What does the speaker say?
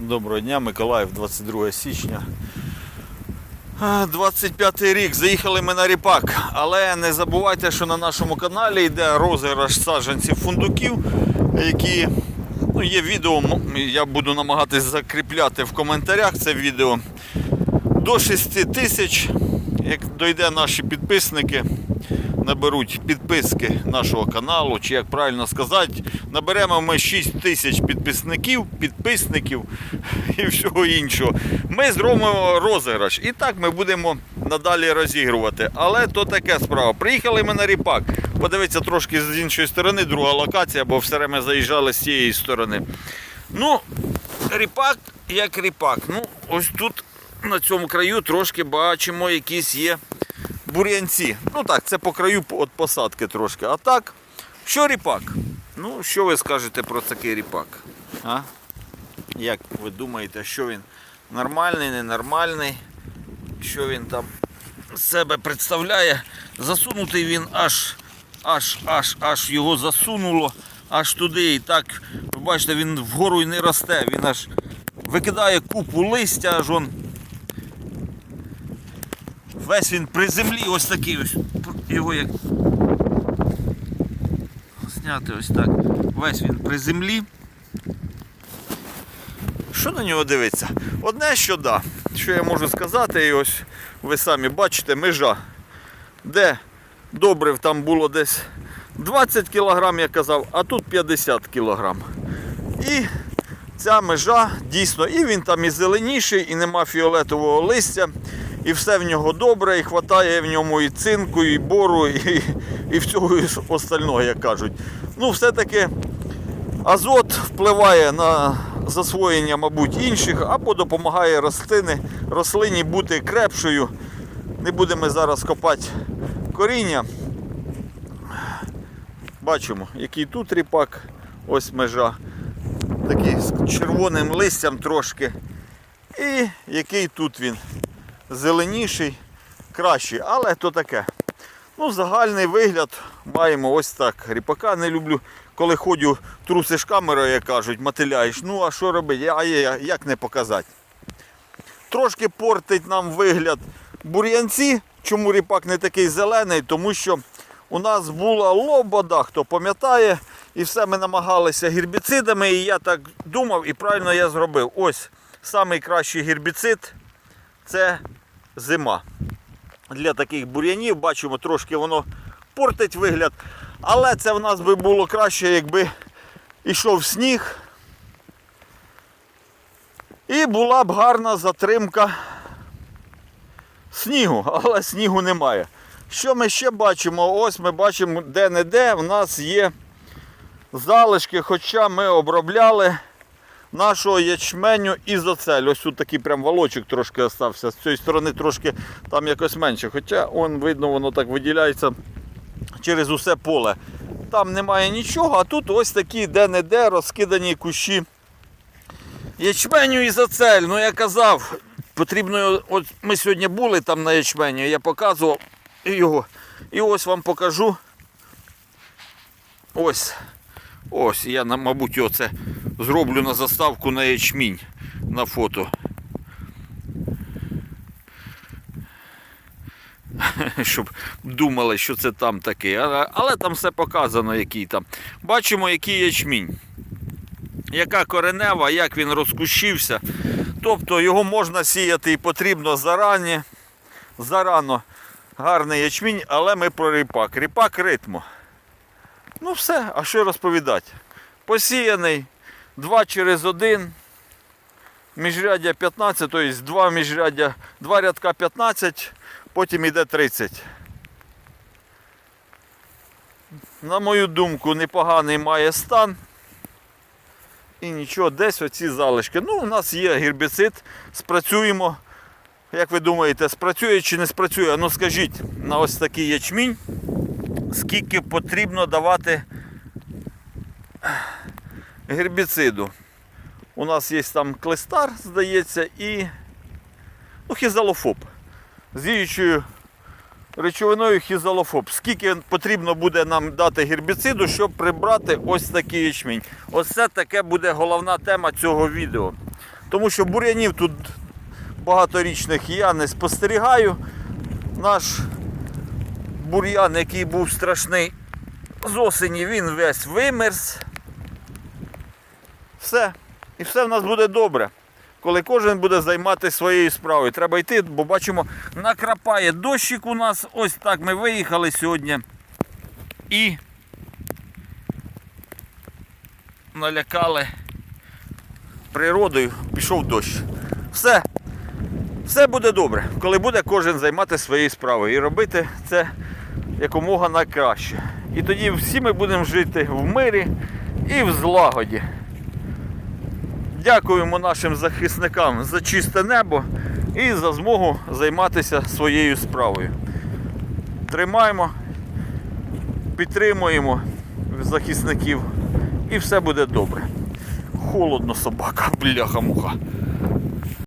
Доброго дня, Миколаїв, 22 січня. А, 25 рік. Заїхали ми на ріпак. Але не забувайте, що на нашому каналі йде розіграш саджанців фундуків, які ну, є відео. Я буду намагатись закріпляти в коментарях це відео. До 6 тисяч, як дойде наші підписники, наберуть підписки нашого каналу, чи як правильно сказати, наберемо ми 6 тисяч підписників, підписників і всього іншого. Ми зробимо розіграш. І так ми будемо надалі розігрувати. Але то таке справа. Приїхали ми на ріпак. Подивіться трошки з іншої сторони, друга локація, бо все время заїжджали з цієї сторони. Ну, ріпак як ріпак. Ну, ось тут на цьому краю трошки бачимо, якісь є бур'янці. Ну так, це по краю від посадки трошки. А так, що ріпак? Ну, що ви скажете про такий ріпак? А? Як ви думаєте, що він нормальний, ненормальний? Що він там себе представляє? Засунутий він аж, аж, аж, аж його засунуло, аж туди. І так, ви бачите, він вгору і не росте, він аж викидає купу листя, аж он Весь він при землі ось такий ось. Його як зняти ось так. Весь він при землі. Що на нього дивиться? Одне, що да, що я можу сказати, і ось ви самі бачите, межа. Де добрив там було десь 20 кг, я казав, а тут 50 кг. І ця межа дійсно, і він там і зеленіший, і нема фіолетового листя, і все в нього добре, і хватає в ньому і цинку, і бору, і, і всього і остального, як кажуть. Ну, все-таки азот впливає на засвоєння, мабуть, інших, або допомагає рослини, рослині бути крепшою. Не будемо зараз копати коріння. Бачимо, який тут ріпак, ось межа такий з червоним листям трошки. І який тут він зеленіший, кращий, але то таке. Ну, загальний вигляд маємо ось так. Ріпака не люблю, коли ходю, трусиш камерою, як кажуть, мотиляєш. Ну, а що робити? А як не показати? Трошки портить нам вигляд бур'янці. Чому ріпак не такий зелений? Тому що у нас була лобода, хто пам'ятає, і все ми намагалися гербіцидами. І я так думав, і правильно я зробив. Ось найкращий гербіцид це зима. Для таких бур'янів бачимо, трошки воно портить вигляд. Але це в нас би було краще, якби йшов сніг. І була б гарна затримка снігу, але снігу немає. Що ми ще бачимо? Ось ми бачимо де-не-де в нас є залишки, хоча ми обробляли нашого ячменю ізоцель. Ось тут такий прям волочок трошки остався. З цієї сторони трошки там якось менше. Хоча он, видно, воно так виділяється через усе поле. Там немає нічого, а тут ось такі де-не-де розкидані кущі ячменю ізоцель. Ну я казав, потрібно. От ми сьогодні були там на ячменю, я показував його. І ось вам покажу. Ось. Ось, я, мабуть, оце зроблю на заставку на ячмінь на фото. Щоб думали, що це там таке. Але, там все показано, який там. Бачимо, який ячмінь. Яка коренева, як він розкущився. Тобто його можна сіяти і потрібно зарані. Зарано гарний ячмінь, але ми про ріпак. Ріпак ритму. Ну все, а що розповідати? Посіяний 2 через 1, міжряддя 15, тобто 2 міжряддя, 2 рядка 15, потім йде 30. На мою думку, непоганий має стан. І нічого, десь оці залишки. Ну, у нас є гербіцид, спрацюємо. Як ви думаєте, спрацює чи не спрацює? Ну скажіть, на ось такий ячмінь, скільки потрібно давати гербіциду. У нас є там клестар, здається, і ну, хізалофоб. З діючою речовиною хізалофоб. Скільки потрібно буде нам дати гербіциду, щоб прибрати ось такий ячмінь. Ось це таке буде головна тема цього відео. Тому що бур'янів тут багаторічних я не спостерігаю. Наш бур'ян, який був страшний з осені, він весь вимерз. Все. І все в нас буде добре. Коли кожен буде займатися своєю справою. Треба йти, бо бачимо, накрапає дощик у нас. Ось так ми виїхали сьогодні. І налякали природою, пішов дощ. Все. Все буде добре, коли буде кожен займатися своєю справою і робити це якомога найкраще. І тоді всі ми будемо жити в мирі і в злагоді. Дякуємо нашим захисникам за чисте небо і за змогу займатися своєю справою. Тримаємо, підтримуємо захисників і все буде добре. Холодно собака, бляха-муха.